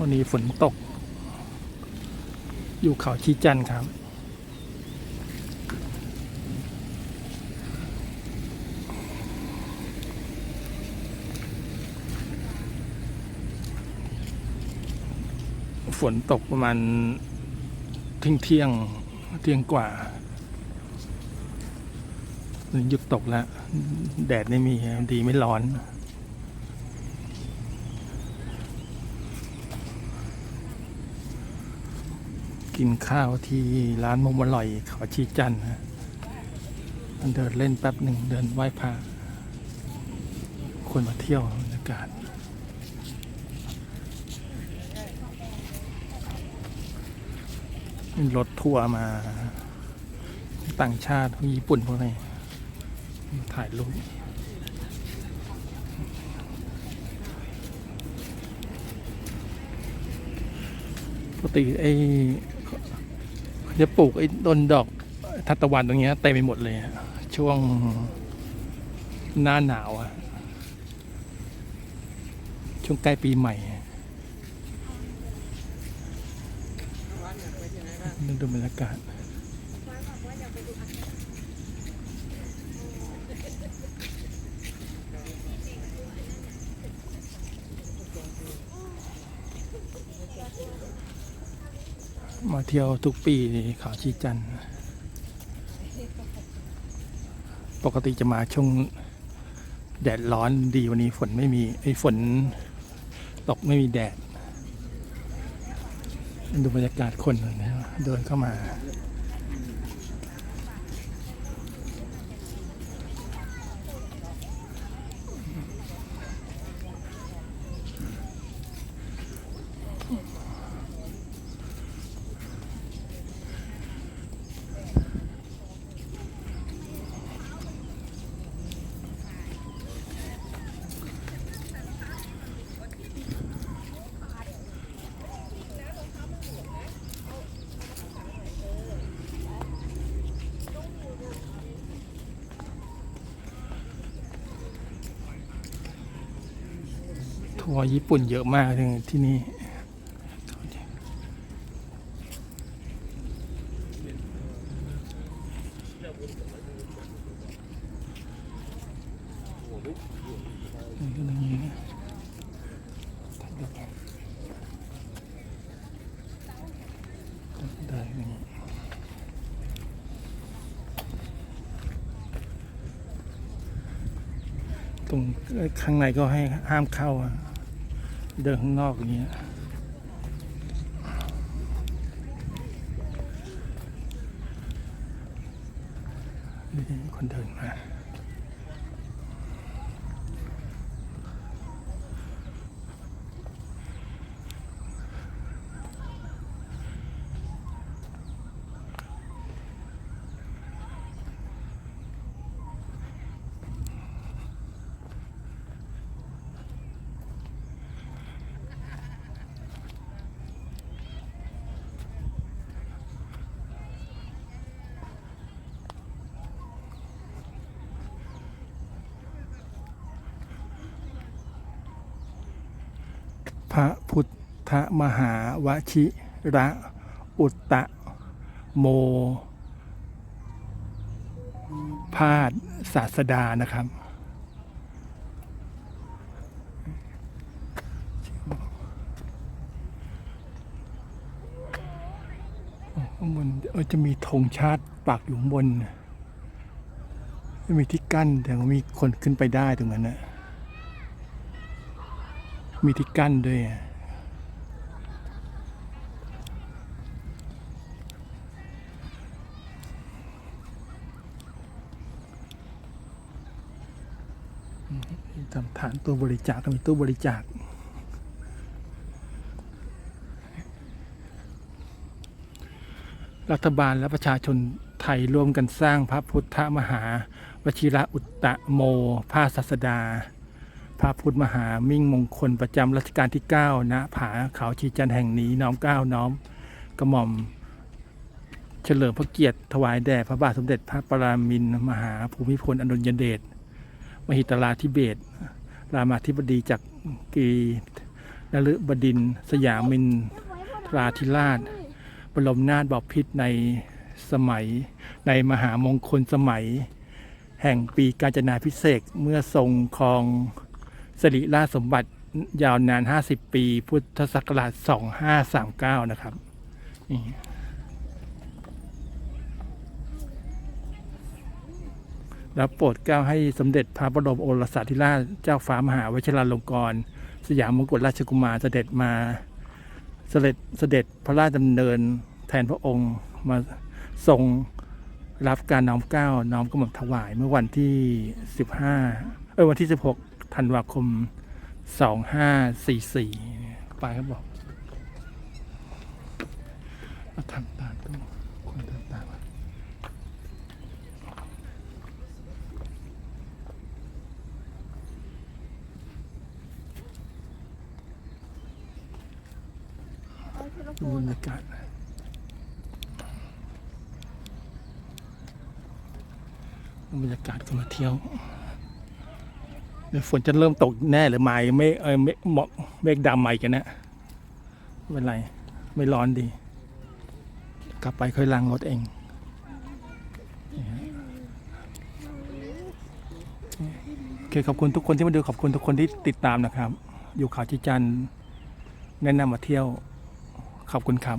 วันนี้ฝนตก อยู่เขาชีจันทร์ครับ ฝนตกประมาณเที่ยงเที่ยงเที่ยงกว่าหยุดตกแล้ว แดดไม่มีดีไม่ร้อน กินข้าวที่ร้านมุมอร่อยเขาชีจันนะเดินเล่นแป๊บหนึ่งเดินไหว้พระคนมาเที่ยวบรรยากาศรถทัวร์มา ต่างชาติญี่ปุ่นพวกนี้ถ่ายรูปปกติไอ จะปลูกไอ้ต้นดอกทัตตะวันตรงเนี้ยเต็มไปหมดเลย ช่วงหน้าหนาวอะช่วงใกล้ปีใหม่นึกดูบรรยากาศ มาเที่ยวทุกปีเขาชีจันปกติจะมาช่วงแดดร้อนดีวันนี้ฝนไม่มีไอ้ฝนตกไม่มีแดด ดูบรรยากาศคนนะเดินเข้ามา ทัวร์ญี่ปุ่นเยอะมากเลยที่นี่ตรงข้างในก็ให้ห้ามเข้าอะ เดินข้างนอกอย่างเงี้ยดีคนเดินมา พระพุทธมหาวชิระอุตตะโมพาดศาสดานะครับข้างบนเออจะมีธงชาติปักอยู่บนจะมีที่กั้นแต่มีคนขึ้นไปได้ตรงนั้นนะ มีที่กั้นด้วยอะอืมทำฐานตู้บริจาคก็มีตู้บริจาครัฐบาลและประชาชนไทยร่วมกันสร้างพระพุทธมหาวชิระอุตตะโมภาสศาสดา พระพุทธมหามิ่งมงคลประจำรัชกาลที่ 9 ณ ผาเขาชีจันแห่งนี้น้อมเกล้าน้อมกระหม่อมเฉลิมพระเกียรติถวายแด่พระบาทสมเด็จพระปรามินทรมหาภูมิพลอดุลยเดชมหิตลาธิเบศรามาธิบดีจากกีนฤบดิน สยามินทราธิราช บรมนาถบพิตรในสมัยในมหามงคลสมัย แห่งปีกาญจนาพิเศษกเมื่อทรงครอง สิริราชสมบัติยาวนาน 50 ปี พุทธศักราช 2539 นะครับนี่แล้วโปรดเกล้าให้สมเด็จพระบรมโอรสาธิราชเจ้าฟ้ามหาวชิราลงกรณ์สยามมงกุฎราชกุมารเสด็จมาเสด็จเสด็จพระราชดำเนินแทนพระองค์มาทรงรับการน้อมเกล้าน้อมกระหม่อมถวายเมื่อวันที่ 15 เออวันที่ 16 ธันวาคม 2544ไปครับบอกมาทำตามต้องคนทำตามอะเอาทีละคดูบรรยากาศบรรยากาศคนมาเที่ยว ฝนจะเริ่มตกแน่หรือไม่ไม่เออไม่หมอกเมฆดำใหม่กันนะไม่เป็นไร ไม่ร้อนดี กลับไปค่อยล้างรถเอง โอเคขอบคุณทุกคนที่มาดูขอบคุณทุกคนที่ติดตามนะครับ อยู่ข่าวจีจันแนะนำมาเที่ยว ขอบคุณครับ